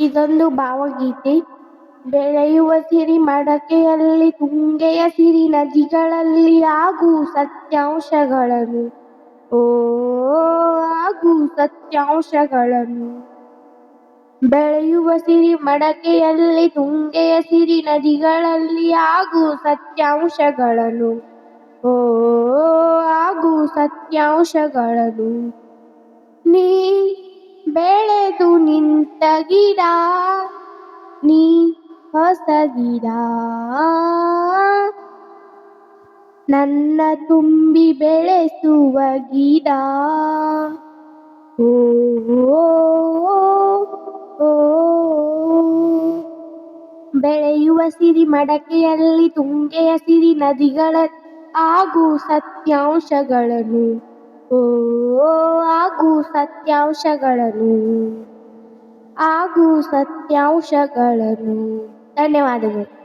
ಇದೊಂದು ಭಾವಗೀತೆ. ಬೆಳೆಯುವ ಸಿರಿ ಮಡಕೆಯಲ್ಲಿ ತುಂಗೆಯ ಸಿರಿ ನದಿಗಳಲ್ಲಿ ಆಗು ಸತ್ಯಾಂಶಗಳನ್ನು. ಓ, ಆಗು ಸತ್ಯಾಂಶಗಳನ್ನು. ಬೆಳೆಯುವ ಸಿರಿ ಮಡಕೆಯಲ್ಲಿ ತುಂಗೆಯ ಸಿರಿ ನದಿಗಳಲ್ಲಿ ಆಗು ಸತ್ಯಾಂಶಗಳನ್ನು. ಓ, ಆಗು ಸತ್ಯಾಂಶಗಳನ್ನು. ನೀ ಬೆಳೆದು ನಿಂತ ಗಿಡ ನೀ ಹೊಸ ಗಿಡ ನನ್ನ ತುಂಬಿ ಬೆಳೆಸುವ ಗಿಡ. ಓ ಬೆಳೆಯುವ ಸಿರಿ ಮಡಕೆಯಲ್ಲಿ ತುಂಗೆಯ ಸಿರಿ ನದಿಗಳ ಹಾಗೂ ಸತ್ಯಾಂಶಗಳನ್ನು ಹಾಗೂ ಸತ್ಯಾಂಶಗಳನ್ನು. ಆಗು ಸತ್ಯಾಂಶಗಳನ್ನು. ಧನ್ಯವಾದಗಳು.